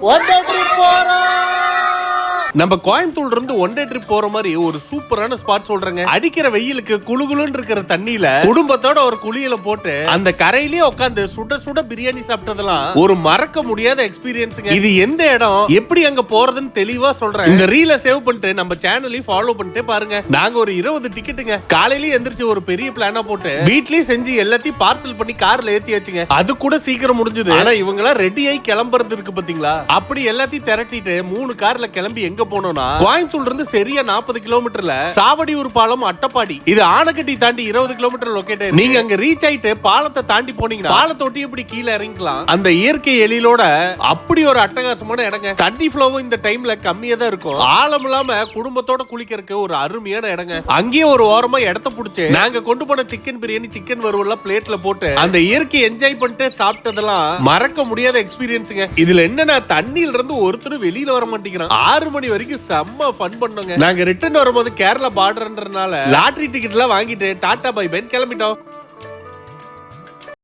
我都不说了。நம்ம கோயம்புத்தூர்ல இருந்து one day trip போற மாதிரி ஒரு சூப்பரான ஸ்பாட் சொல்றேங்க. அடிக்கிற வெயிலுக்கு குளுகுளுன்னு இருக்கிற தண்ணியில குடும்பத்தோட ஒரு குளியல போட்டு அந்த கரையிலேயே உட்காந்து சுட சுட பிரியாணி சாப்பிட்டதெல்லாம் ஒரு மறக்க முடியாத எக்ஸ்பீரியன்ஸுங்க இது எந்த இடம்? எப்படி அங்க போறதுன்னு தெளிவா சொல்றேன். இந்த ரீல சேவ் பண்ணிட்டு நம்ம சேனலையும் ஃபாலோ பண்ணிட்டே பாருங்க. நாங்க ஒரு இருபது டிக்கெட்டுங்க காலையிலேயே எந்திரிச்சு ஒரு பெரிய பிளானா போட்டு வீட்லயே செஞ்சு எல்லாத்தையும் பார்சல் பண்ணி கார்ல ஏத்தியாச்சுங்க. அது கூட சீக்கிரம் முடிஞ்சது. ஆனா இவங்க எல்லாம் ரெடி ஆகி கிளம்புறது இருக்கு பாத்தீங்களா? அப்படி எல்லாத்தையும் திரட்டிட்டு மூணு கார்ல கிளம்பி எங்க போனோம்னா கோயம்புத்தூர்ல இருந்து சரியா நாற்பது கிலோமீட்டர்ல சாவடியூர் பாலம் அட்டப்பாடி. இது ஆனக்கட்டி தாண்டி இருபது கிலோமீட்டர் லொகேட் நீங்க அங்க ரீச் ஆயிட்டு பாலத்தை தாண்டி போனீங்கன்னா பாலத்தை ஒட்டி இப்படி கீழே இறங்கிக்கலாம்? அந்த இயற்கை எழிலோட அப்படி ஒரு அட்டகாசமான இடங்க. தண்ணி ஃப்ளோவும் இந்த டைம்ல கம்மியா தான் இருக்கும். ஆழம் இல்லாம குடும்பத்தோட குளிக்கிறதுக்கு ஒரு அருமையான இடங்க. அங்கேயே ஒரு ஓரமா இடத்த புடிச்சு நாங்க கொண்டு போன சிக்கன் பிரியாணி சிக்கன் வறுவல்லாம் பிளேட்ல போட்டு அந்த இயற்கை என்ஜாய் பண்ணிட்டு சாப்பிட்டதெல்லாம் மறக்க முடியாத எக்ஸ்பீரியன்ஸுங்க இதுல என்னன்னா தண்ணியில இருந்து ஒருத்தரும் வெளியில வர மாட்டேங்கிறான். ஆறு மணி வரைக்கும் செம்ம ஃபன் பண்ணோங்க. நாங்க ரிட்டர்ன் வரும்போது கேரளா பார்டர்ன்றனால லாட்டரி டிக்கெட் எல்லாம் வாங்கிட்டு டாடா பை பைன் கிளம்பிட்டோம்.